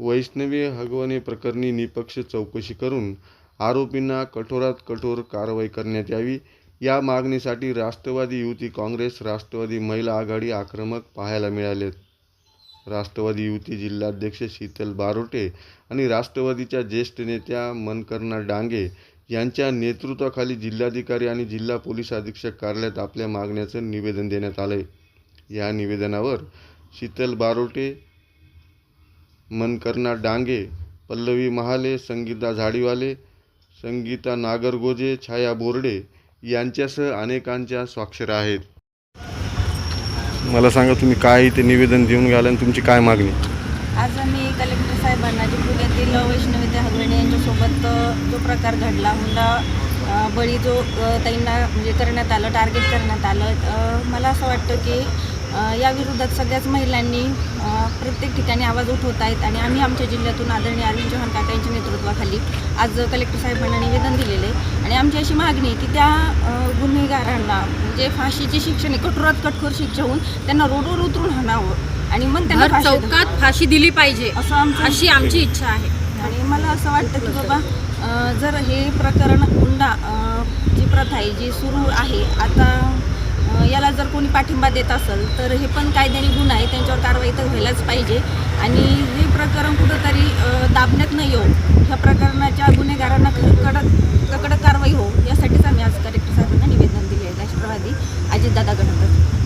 वैष्णवी हगवणे प्रकरणी निपक्ष चौकशी करून आरोपींना कठोरात कठोर कारवाई करण्यात यावी. या मागणीसाठी राष्ट्रवादी युती काँग्रेस राष्ट्रवादी महिला आघाडी आक्रमक पाहायला मिळालेत. राष्ट्रवादी युती जिल्हाध्यक्ष शीतल बारोटे आणि राष्ट्रवादीच्या ज्येष्ठ नेत्या मनकर्णा डांगे यांच्या नेतृत्वाखाली जिल्हाधिकारी आणि जिल्हा पोलीस अधीक्षक कार्यालयात आपल्या मागण्याचं निवेदन देण्यात आलंय. या निवेदनावर शीतल बारोटे मनकर्णा डांगे पल्लवी महाले संगीता झाडीवाले संगीता नागरगोजे छाया बोर्डे यांच्यासह अनेकांच्या स्वाक्षऱ्या आहेत. मला सांगा तुम्ही काय इथे निवेदन देऊन घ्याल आणि तुमची काय मागणी? आज आम्ही कलेक्टर साहेबांना जे पुण्यातील वैष्णवी हगवणे यांच्यासोबत जो प्रकार घडला हुंडा बळी जो त्यांना म्हणजे करण्यात आलं टार्गेट करण्यात आलं मला असं वाटतं की या विरोधात सगळ्याच महिलांनी प्रत्येक ठिकाणी आवाज उठवत आहेत आणि आम्ही आमच्या जिल्ह्यातून आदरणीय अरविंद चव्हाण काका यांच्या नेतृत्वाखाली आज कलेक्टर साहेबांना निवेदन दिलेलं आहे. आणि आमची अशी मागणी आहे की त्या गुन्हेगारांना म्हणजे फाशीची शिक्षण आहे, कठोरात कठोर शिक्षा होऊन त्यांना रोडवर उतरून हाणावं आणि मग त्यांना. चौकात फाशी दिली पाहिजे असं अशी आमची इच्छा आहे. आणि मला असं वाटतं की बाबा जर हे प्रकरण अं, जी प्रथा आहे जी सुरू आहे आता पाठिंबा देत असेल तर हे पण कायद्याने गुन्हा आहे त्यांच्यावर कारवाई तर व्हायलाच पाहिजे. आणि हे प्रकरण कुठंतरी दाबण्यात न येऊ. ह्या प्रकरणाच्या गुन्हेगारांना कडक कडक कारवाई हो यासाठीच आम्ही आज कलेक्टर साहेबांना निवेदन दिले आहे. राष्ट्रवादी अजितदादा गणपती